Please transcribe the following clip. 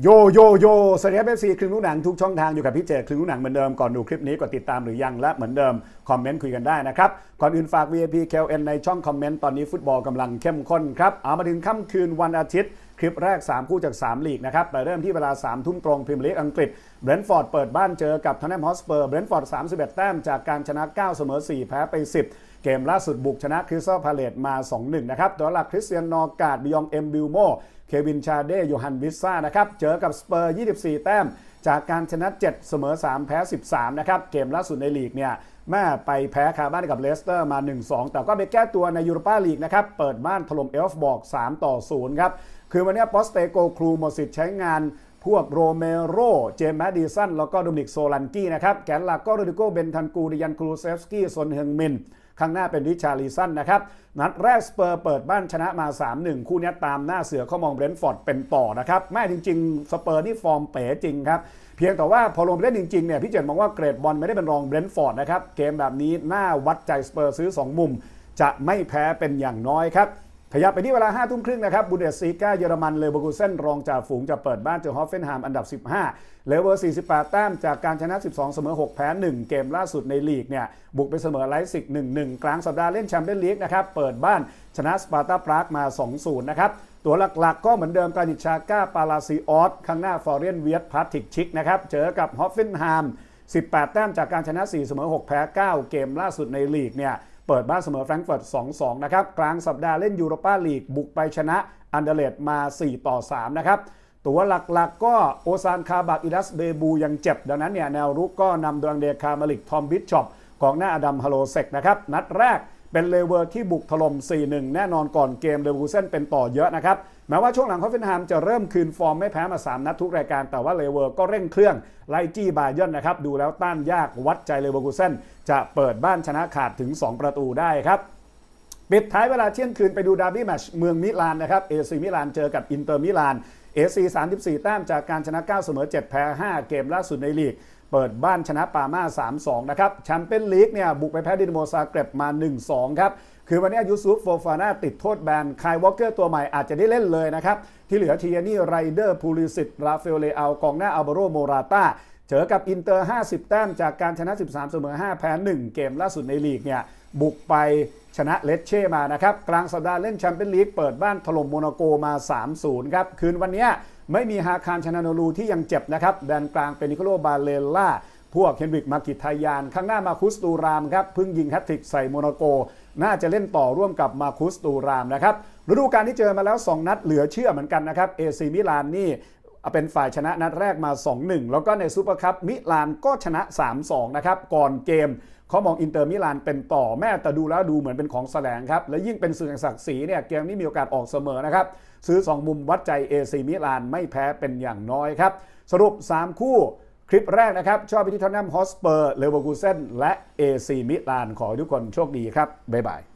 โยโยโยสวัสดีครับเอฟซีคลึงลูกหนังทุกช่องทางอยู่กับพี่เจคลึงลูกหนังเหมือนเดิมก่อนดูคลิปนี้กดติดตามหรือยังและเหมือนเดิมคอมเมนต์คุยกันได้นะครับ ก่อนอื่นฝาก VIP KLN ในช่องคอมเมนต์ตอนนี้ฟุตบอลกำลังเข้มข้นครับ เอามาถึงค่ำคืนวันอาทิตย์ คลิปแรก 3 คู่จาก 3 ลีกนะครับไปเริ่มที่เวลา 3 ทุ่มตรงพรีเมียร์ลีกอังกฤษเบรนท์ฟอร์ดเปิดบ้านเจอกับทอนแนมฮอสเปอร์เบรนท์ฟอร์ด31 แต้มจากการชนะ 9 เสมอ 4 แพ้ไป 10 เกมล่าสุดบุกชนะคริสตัลพาเลตมา 2-1 นะครับ ตัวหลักคริสเตียนนอร์การ์ดบิยองเอ็มบิลโม เควินชาเดโยฮันวิซ่านะครับ เจอกับสเปอร์ 24 แต้ม จากการชนะ 7 เสมอ 3 แพ้ 13 นะครับ เกมล่าสุดในลีกเนี่ยแม่ไปแพ้คาบ้านกับเลสเตอร์มา 1-2 แต่ก็ไปแก้ตัวในยูโรปาลีกนะครับ เปิดบ้านถล่มเอลฟ์บอร์ก3 ต่อ 0 ครับ คือวันนี้ปอสเตโกครูหมดสิทธิ์ใช้งาน พวกโรเมโร เจมส์แมดดิสัน แล้วก็โดมินิกโซลันกี้นะครับ แกนหลักก็โรดิโก เบนทันกูดิยันครูเซฟสกี้ซนเฮงมิน ข้างหน้าเป็นริชาลีสันนะครับ นัดแรกสเปอร์เปิดบ้านชนะมา 3-1 คู่นี้ตามหน้าเสือเขามองเบรนท์ฟอร์ดเป็นต่อนะครับ แม่จริง ๆ สเปอร์นี่ฟอร์มเป๋จริงครับ เพียงแต่ว่าพอลงไปเล่นจริงๆเนี่ยพี่เจนมองว่าเกรดบอลไม่ได้เป็นรองเบรนท์ฟอร์ดนะครับ เกมแบบนี้น่าวัดใจสเปอร์ซื้อ 2 มุม จะไม่แพ้เป็นอย่างน้อยครับ ขยับไปที่เวลา5ทุ่มครึ่งนะครับบูเดสซีกาเยอรมันเลเวอร์คูเซนรองจ่าฝูงจะเปิดบ้านเจอฮอฟเฟนไฮม์อันดับ 15 เลเวอร์ 48 แต้มจากการชนะ 12 เสมอ 6 แพ้ 1 เกมล่าสุดในลีกเนี่ยบุกไปเสมอไลซิก 1-1 กลางสัปดาห์เล่นแชมเปี้ยนลีกนะครับเปิดบ้านชนะสปาร์ตาปรากมา 2-0 นะครับตัวหลักๆ ก็เหมือนเดิมกานิชาก้าปาลาซิออสข้างหน้าฟอร์เรนเวียตพาติกชิกนะครับเจอกับฮอฟเฟนไฮม์18 แต้มจากการชนะ 4 เสมอ 6 แพ้ 9 เกมล่าสุดในลีกเนี่ย เปิดบ้านเสมอแฟรงก์เฟิร์ต 2-2 นะครับ กลางสัปดาห์เล่นยูโรปาลีกบุกไปชนะอันเดเลตมา 4 ต่อ 3 นะครับ ตัวหลักๆ ก็โอซานคาบักอิลัสเบบูยังเจ็บ ดังนั้นเนี่ยแนวรุกก็นำดยอังเดคามาลิกทอมบิชชอปกองหน้าอดัมฮาโลเซกนะครับ นัดแรกเป็นเลเวอร์ที่บุกถล่ม 4-1 แน่นอนก่อนเกมเลเวอร์คูเซนเป็นต่อเยอะนะครับ แม้ว่าช่วงหลังคอฟเฟนไฮม์จะเริ่มคืนฟอร์มไม่แพ้มา 3 นัดทุกรายการ แต่ว่าเลเวอร์ก็เร่งเครื่องไล่จี้บาเยร์นนะครับ ดูแล้วต้านยากวัดใจเลเวอร์คูเซนจะเปิดบ้านชนะขาดถึง 2 ประตูได้ครับปิดท้ายเวลาเที่ยงคืนไปดูดาร์บี้แมชเมืองมิลานนะครับเอซีมิลานเจอกับอินเตอร์มิลานเอซี34 แต้มจากการชนะ 9 เสมอ 7 แพ้ 5 เกมล่าสุดในลีก เปิดบ้านชนะปาม่า3-2 นะครับแชมเปี้ยนลีกเนี่ยบุกไปแพ้ดินโมซาเกร็บมา 1-2 ครับ คือวันนี้ยูซุฟโฟฟาน่าติดโทษแบนคายวอลเกอร์ตัวใหม่อาจจะได้เล่นเลยนะครับ ที่เหลือทียนี่ไรเดอร์พูลิสิตราเฟลเลอาลกองหน้าอัลบโรโมราตาเจอกับอินเตอร์ 50 แต้มจากการชนะ 13 เสมอ 5 แพ้ 1 เกมล่าสุดในลีกเนี่ย บุกไปชนะเลสเช่มานะครับกลางสัปดาห์เล่นแชมเปี้ยนลีกเปิดบ้านถล่มโมนาโกมา 3-0 ครับ คืนวันนี้ไม่มีฮาคารชนาโนรูที่ยังเจ็บนะครับแดนกลางเป็นนิโคโลบาเลล่าพวกเฮนริกมากิทายาน ข้างหน้ามาคุสตูรามครับเพิ่งยิงแฮตทริกใส่โมนาโก น่าจะเล่นต่อร่วมกับมาคุสตูรามนะครับฤดูกาลที่เจอมาแล้ว 2 นัดเหลือเชื่อเหมือนกันนะครับเอซีมิลานนี่ เป็นฝ่ายชนะนัดแรกมา 2-1 แล้วก็ในซูเปอร์คัพมิลานก็ชนะ 3-2 นะครับ ก่อนเกมเขามองอินเตอร์มิลานเป็นต่อแม่แต่ดูแล้วดูเหมือนเป็นของแสลงครับ และยิ่งเป็นสื่อแห่งศักดิ์ศรีเนี่ยเกมนี้มีโอกาสออกเสมอนะครับ ซื้อ 2 มุมวัดใจเอซีมิลานไม่แพ้เป็นอย่างน้อยครับ สรุป 3 คู่คลิปแรกนะครับ ชอบไปที่ทอนนัมฮอสเปอร์เลเวอร์คูเซนและเอซีมิลานขอให้ทุกคนโชคดีครับบ๊ายบาย